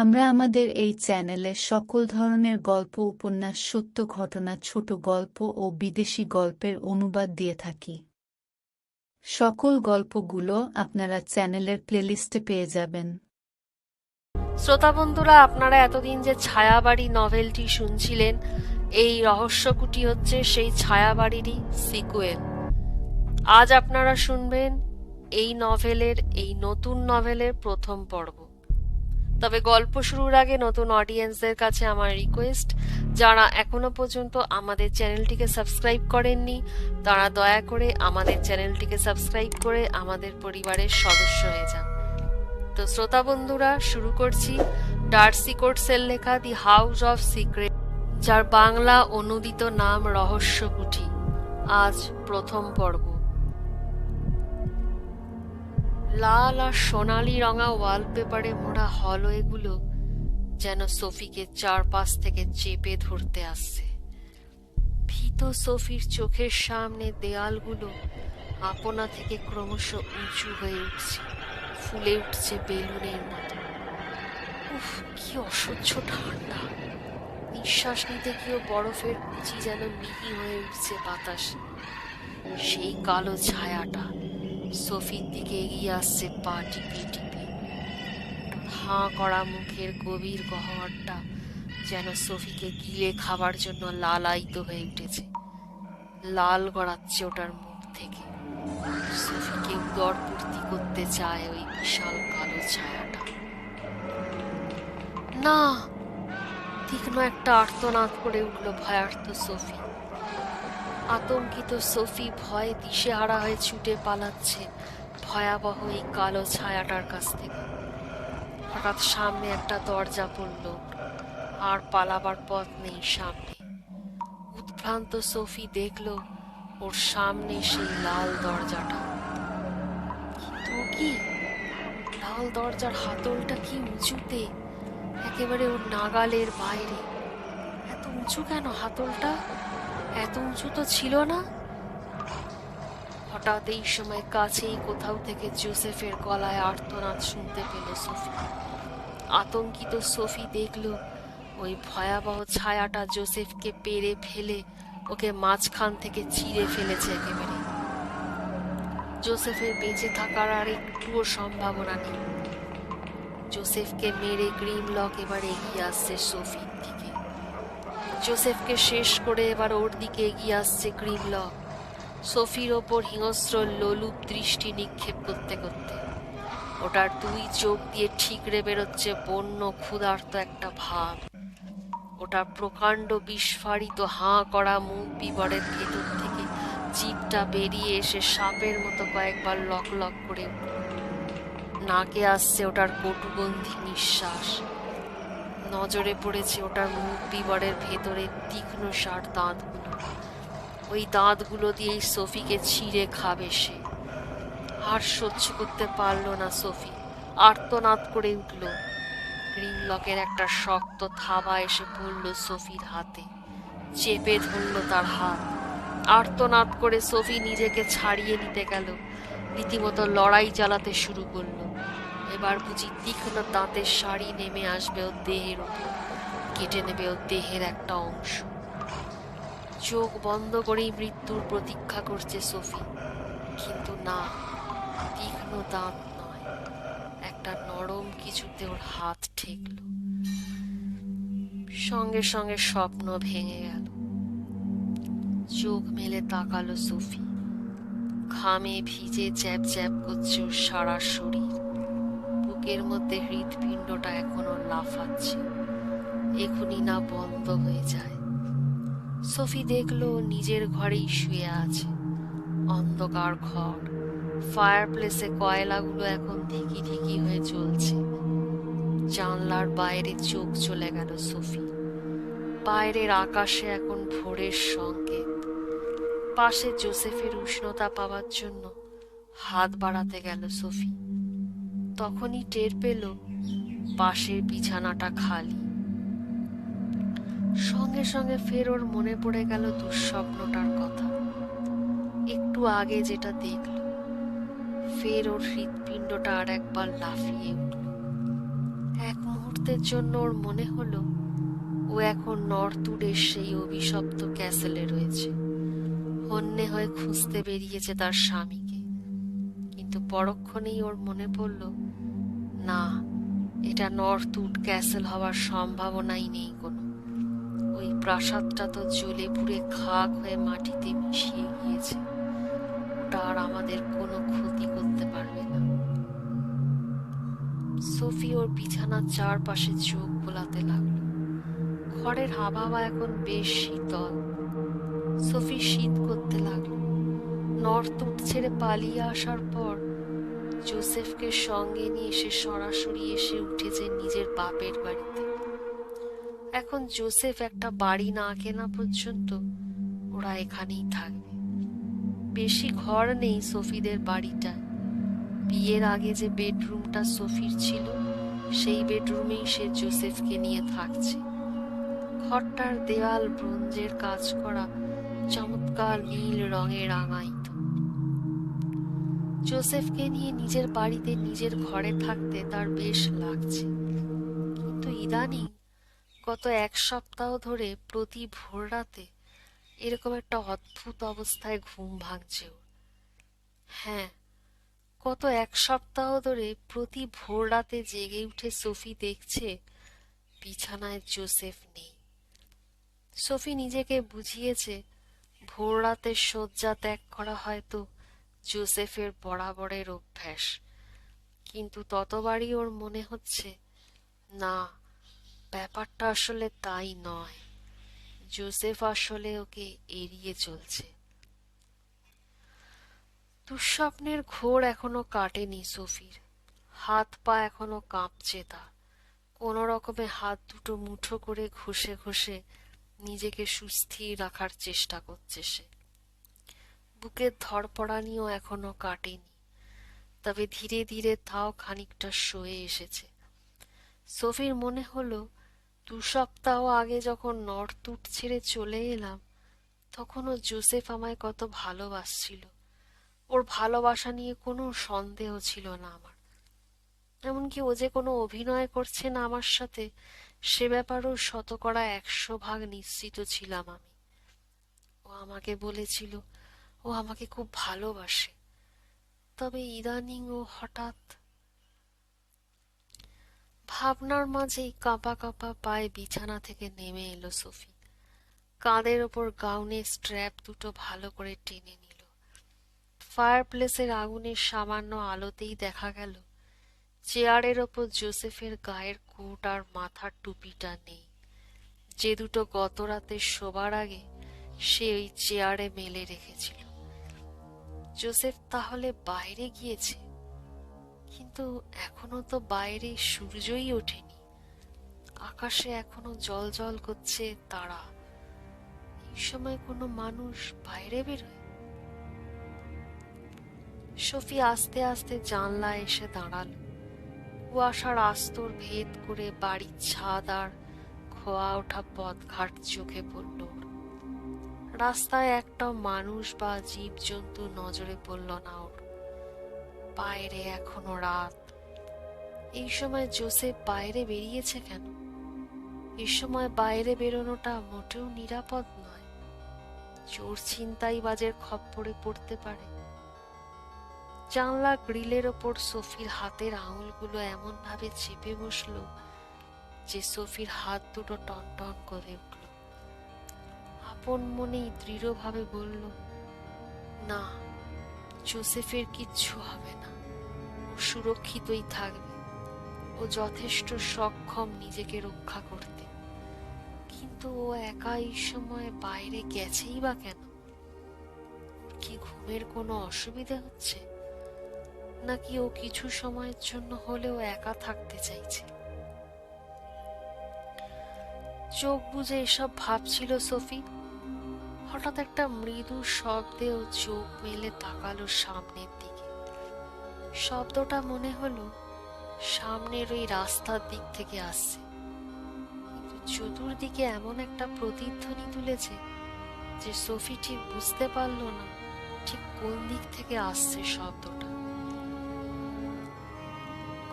আমরা আমাদের এই চ্যানেলে সকল ধরনের গল্প, উপন্যাস, সত্য ঘটনা, ছোট গল্প ও বিদেশি গল্পের অনুবাদ দিয়ে থাকি। সকল গল্পগুলো আপনারা চ্যানেলের প্লেলিস্টে পেয়ে যাবেন। শ্রোতা বন্ধুরা, আপনারা এতদিন যে ছায়াবাড়ি নভেলটি শুনছিলেন, এই রহস্যকুটি হচ্ছে সেই ছায়াবাড়িরই সিকুয়েল। আজ আপনারা শুনবেন এই নভেলের, এই নতুন নভেলের প্রথম পর্ব। তবে গল্প শুরুর আগে নতুন অডিয়েন্সদের কাছে আমার রিকোয়েস্ট যারা এখনও পর্যন্ত আমাদের চ্যানেলটিকে সাবস্ক্রাইব করেননি, তারা দয়া করে আমাদের চ্যানেলটিকে সাবস্ক্রাইব করে আমাদের পরিবারের সদস্য হয়ে যান। তো শ্রোতা বন্ধুরা, শুরু করছি ডার্সি কোটসের লেখা দি হাউস অফ সিক্রেট যার বাংলা অনুদিত নাম রহস্যকুঠি আজ প্রথম পর্ব। লাল আর সোনালি রঙা ওয়ালপেপারে মোড়া হলওয়েগুলো যেন সোফিকে চারপাশ থেকে চেপে ধরতে আসছে। ভীত সোফির চোখের সামনে দেয়ালগুলো আপনা থেকে ক্রমশ উঁচু হয়ে উঠছে, ফুলে উঠছে বেলুনের মতো। উফ, কি অসহ্য ঠান্ডা। নিঃশ্বাস নিতে গিয়েও বরফের কুচি যেন মিহি হয়ে উঠছে বাতাস। সেই কালো ছায়াটা সোফির দিকে এগিয়ে আসছে, পা টিপে টিপে। হাঁ করা মুখের গভীর গহ্বরটা যেন সোফিকে গিলে খাবার জন্য লালায়িত হয়ে উঠেছে। লাল গড়াচ্ছে ওটার মুখ থেকে। সোফিকে উদর করতে চায় ওই বিশাল কালো ছায়াটা। না, তীক্ষ্ণ একটা আর্তনাদ করে উঠল ভয়ার্থ সোফি। আতঙ্কিত সোফি ভয়ে দিশেহারা হয়ে ছুটে পালাচ্ছে ভয়াবহ এই কালো ছায়াটার কাছ থেকে। হঠাৎ সামনে একটা দরজা পড়ল। আর পালাবার পথ নেই সামনে। উদ্ভ্রান্ত সোফি দেখল ওর সামনে সেই লাল দরজাটা। কি? লাল দরজার হাতলটা কি উঁচুতে? একেবারে ওর নাগালের বাইরে। এত উঁচু কেন হাতলটা? এত উঁচু তো ছিল না। হঠাৎ এই সময় কাছেই কোথাও থেকে জোসেফের গলায় আর্তনাদ শুনতে পেল সোফি। আতঙ্কিত সোফি দেখল ওই ভয়াবহ ছায়াটা জোসেফকে পেরে ফেলে, ওকে মাঝখান থেকে চিড়ে ফেলেছে একেবারে। জোসেফের বেঁচে থাকার আর একটুও সম্ভাবনা নেই। জোসেফকে মেরে গ্রিমলক এবার এগিয়ে আসছে সোফির দিকে জোসেফকে শেষ করে এবার ওর দিকে এগিয়ে আসছে গ্রিমলক সোফির ওপর হিংস্র লোলুপ দৃষ্টি নিক্ষেপ করতে করতে। ওটার দুই চোখ দিয়ে ঠিকরে বেরোচ্ছে বন্য ক্ষুধার্ত একটা ভাব। ওটা প্রকাণ্ড বিস্ফারিত হাঁ করা মুখ বিবরের ভেতর থেকে জিভটা বেরিয়ে এসে সাপের মতো কয়েকবার লক লক করে নাকে আসছে ওটার কটুগন্ধি নিঃশ্বাস। নজরে পড়েছে ওটার মুখ বিবরের ভেতরে তীক্ষ্ণ সার দাঁতগুলো ওই দাঁতগুলো দিয়েই সোফিকে ছিঁড়ে খাবে সে। আর সহ্য করতে পারল না সোফি। আর্তনাদ করে উঠল। গ্রিনলকের একটা শক্ত থাবা এসে পড়ল সোফির হাতে। চেপে ধরল তার হাত। আর্তনাদ করে সোফি নিজেকে ছাড়িয়ে নিতে গেল। রীতিমতো লড়াই চালাতে শুরু করল। এবার বুঝি তীক্ষ্ণ দাঁতের শাড়ি নেমে আসবে ওর দেহের উপর কেটে নেবে ওর দেহের একটা অংশ। চোখ বন্ধ করেই মৃত্যুর প্রতীক্ষা করছে সোফি। কিন্তু না, তীক্ষ্ণ দাঁত নয়। একটা নরম কিছুতে ওর হাত ঠেকল। সঙ্গে সঙ্গে স্বপ্ন ভেঙে গেল। চোখ মেলে তাকালো সোফি। ঘামে ভিজে চ্যাপ চ্যাপ করছে ওর সারা শরীর। বুকের মধ্যে হৃৎপিণ্ডটা এখনও লাফাচ্ছে। এখনই না বন্ধ হয়ে যায়। সোফি দেখল নিজের ঘরেই শুয়ে আছে। অন্ধকার ঘর। ফায়ার প্লেসে কয়লাগুলো এখন ধিকি ধিকি হয়ে চলছে। জানলার বাইরে চোখ চলে গেল সোফি। বাইরের আকাশে এখন ভোরের সংকেত। পাশে জোসেফের উষ্ণতা পাওয়ার জন্য হাত বাড়াতে গেল সোফি। তখনই টের পেল পাশের বিছানাটা খালি। সঙ্গে সঙ্গে ফের ওর মনে পড়ে গেল দুঃস্বপ্নটার কথা। একটু আগে যেটা দেখল, ফের ওর হৃৎপিণ্ডটা আর একবার লাফিয়ে উঠল। এক মুহূর্তের জন্য ওর মনে হলো, ও এখন নর্তুডের সেই অভিশপ্ত ক্যাসেলে রয়েছে। হন্যে হয়ে খুঁজতে বেরিয়েছে তার স্বামীকে কিন্তু পরক্ষণেই ওর মনে পড়ল, না, এটা নর্থউড ক্যাসেল হওয়ার সম্ভাবনাই নেই কোনো। ওই প্রাসাদটা তো জ্বলে পুড়ে খাক হয়ে মাটিতে মিশিয়ে গিয়েছে। ওটা আর আমাদের কোনো ক্ষতি করতে পারবে না। সোফি ওর বিছানার চারপাশে চোখ বোলাতে লাগল। ঘরের আবহাওয়া এখন বেশ শীতল। সোফি শীত করতে লাগল। নর্থ উড ছেড়ে পালিয়ে আসার পর জোসেফকে সঙ্গে নিয়ে সে সরাসরি এসে উঠেছে নিজের বাপের বাড়িতে। এখন জোসেফ একটা বাড়ি না কেনা পর্যন্ত ওরা এখানেই থাকবে। বেশি ঘর নেই সোফিদের বাড়িটা। বিয়ের আগে যে বেডরুমটা সোফির ছিল, সেই বেডরুমেই সে জোসেফকে নিয়ে থাকছে। ঘরটার দেওয়াল ব্রোঞ্জের কাজ করা চমৎকার নীল রঙে রাঙাইত জোসেফকে নিয়ে নিজের বাড়িতে নিজের ঘরে থাকতে তার বেশ লাগছে। কিন্তু ইদানিং গত এক সপ্তাহ ধরে প্রতি ভোর রাতে এরকম একটা অদ্ভুত অবস্থায় ঘুম ভাঙছে হ্যাঁ গত এক সপ্তাহ ধরে প্রতি ভোর রাতে জেগে উঠে সোফি দেখছে বিছানায় জোসেফ নেই। সোফি নিজেকে বুঝিয়েছে ভোর রাতে শয্যা ত্যাগ করা হয়তো জোসেফের বরাবরের অভ্যাস। কিন্তু ততবারই ওর মনে হচ্ছে, না, ব্যাপারটা আসলে তাই নয়। জোসেফ আসলে ওকে এড়িয়ে চলছে। দুঃস্বপ্নের ঘোর এখনও কাটেনি সোফির। হাত পা এখনও কাঁপছে তার। কোনো রকমে হাত দুটো মুঠো করে ঘষে ঘষে নিজেকে সুস্থির রাখার চেষ্টা করছে সে। বুকের ধরপড়ানিও এখনও কাটেনি। তবে ধীরে ধীরে তাও খানিকটা সয়ে এসেছে। সোফির মনে হলো, দু সপ্তাহ আগে যখন নর্থউড ছেড়ে চলে এলাম, তখনও জোসেফ আমায় কত ভালোবাসছিল। ওর ভালোবাসা নিয়ে কোনো সন্দেহ ছিল না আমার। এমনকি ও যে কোনো অভিনয় করছে না আমার সাথে, সে ব্যাপারেও শতকরা একশো ভাগ নিশ্চিত ছিলাম আমি। ও আমাকে বলেছিল ও আমাকে খুব ভালোবাসে। তবে ইদানিং ও হঠাৎ ভাবনার মাঝেই কাঁপা কাঁপা পায়ে বিছানা থেকে নেমে এলো সোফি। কাঁধের ওপর গাউনের স্ট্র্যাপ দুটো ভালো করে টেনে নিল। ফায়ার প্লেসের আগুনের সামান্য আলোতেই দেখা গেল, চেয়ারের ওপর জোসেফের গায়ের কোট আর মাথার টুপিটা নেই। যে দুটো গত রাতে শোবার আগে সে ওই চেয়ারে মেলে রেখেছিল। জোসেফ তাহলে বাইরে গিয়েছে। কিন্তু এখনও তো বাইরে সূর্যই ওঠেনি। আকাশে এখনও জল জল করছে তারা। এই সময় কোনো মানুষ বাইরে বেরোয়? সফি আস্তে আস্তে জানলায় এসে দাঁড়াল। কুয়াশার আস্তর ভেদ করে বাড়ির ছাদ আর খোয়া ওঠা পথঘাট চোখে পড়ল ওর। রাস্তায় একটা মানুষ বা জীবজন্তু নজরে পড়ল না ওর। বাইরে এখনও রাত। এই সময় জোসেফ বাইরে বেরিয়েছে কেন? এই সময় বাইরে বেরোনোটা মোটেও নিরাপদ নয়। চোর ছিনতাই বাজের খপ্পরে পড়তে পারে। জানলা গ্রিলের ওপর সোফির হাতের আঙুলগুলো এমন ভাবে চেপে বসল যে সোফির হাত দুটো টনটন করে উঠল। আপন মনেই দৃঢ়ভাবে বলল, না, জোসেফের কিচ্ছু হবে না। ও সুরক্ষিতই থাকবে। ও যথেষ্ট সক্ষম নিজেকে রক্ষা করতে। কিন্তু ও একা এই সময় বাইরে গেছেই বা কেন? কি ঘুমের কোনো অসুবিধা হচ্ছে? নাকি ও কিছু সময়ের জন্য হলেও একা থাকতে চাইছে? চোখ বুজে এসব ভাবছিল সোফি। হঠাৎ একটা মৃদু শব্দে ও চোখ মেলে তাকালো সামনের দিকে। শব্দটা মনে হলো সামনের ওই রাস্তার দিক থেকে আসছে। চতুর্দিকে এমন একটা প্রতিধ্বনি তুলেছে যে সোফি ঠিক বুঝতে পারল না ঠিক কোন দিক থেকে আসছে শব্দটা।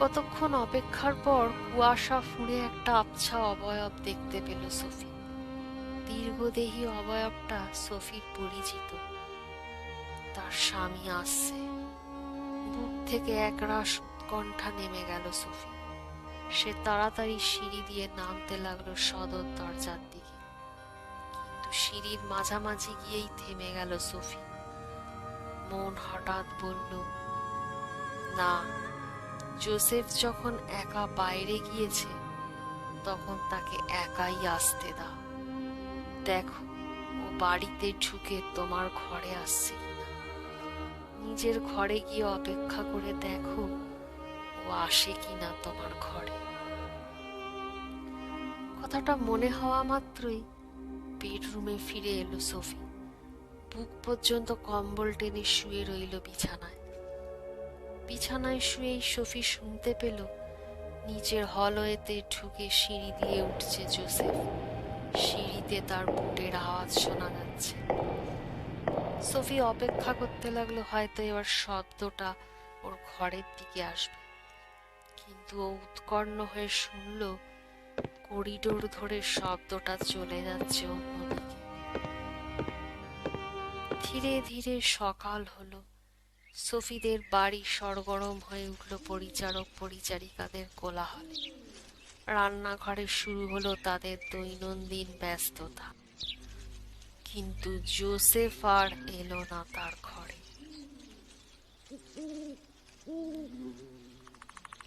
কতক্ষণ অপেক্ষার পর কুয়াশা ফুঁড়ে একটা আবছা অবয়ব দেখতে পেল সোফি। দীর্ঘদেহী অবয়বটা সোফির পরিচিত। তার স্বামী আসছে। বুক থেকে একরাশ উৎকণ্ঠা নেমে গেল সোফি। সে তাড়াতাড়ি সিঁড়ি দিয়ে নামতে লাগল সদর দরজার দিকে। কিন্তু সিঁড়ির মাঝামাঝি গিয়েই থেমে গেল সোফি। মন হঠাৎ বলল, না, জোসেফ যখন একা বাইরে গিয়েছে, তখন তাকে একাই আসতে দাও। দেখো, ও বাড়িতে ঢুকে তোমার ঘরে আসছে নিজের ঘরে গিয়ে অপেক্ষা করে দেখো, ও আসে কিনা তোমার ঘরে। কথাটা মনে হওয়া মাত্রই বেডরুমে ফিরে এলো সোফি। বুক পর্যন্ত কম্বল টেনে শুয়ে রইল বিছানায়। বিছানায় শুয়েই সফি শুনতে পেল নিচের হলওয়েতে ঢুকে সিঁড়ি দিয়ে উঠছে জোসেফ। সিঁড়িতে তার বুটের আওয়াজ শোনা যাচ্ছে। সফি অপেক্ষা করতে লাগল, হয়তো এবার শব্দটা ওর ঘরের দিকে আসবে। কিন্তু ও উৎকর্ণ হয়ে শুনল, করিডোর ধরে শব্দটা চলে যাচ্ছে অন্যদিকে ধীরে ধীরে সকাল হলো। সফিদের বাড়ি সরগরম হয়ে উঠল পরিচারক পরিচারিকাদের কোলাহলে। রান্নাঘরে শুরু হলো তাদের দৈনন্দিন ব্যস্ততা। কিন্তু জোসেফ আর এলো না তার ঘরে।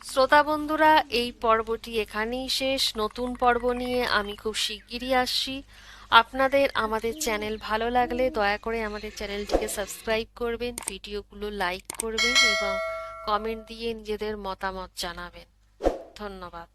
শ্রোতা বন্ধুরা, এই পর্বটি এখানেই শেষ। নতুন পর্ব নিয়ে আমি খুব শিগগিরই আসছি। আপনাদের আমাদের চ্যানেল ভালো লাগলে দয়া করে আমাদের চ্যানেলটিকে সাবস্ক্রাইব করবেন, ভিডিওগুলো লাইক করবেন এবং কমেন্ট দিয়ে নিজেদের মতামত জানাবেন। ধন্যবাদ।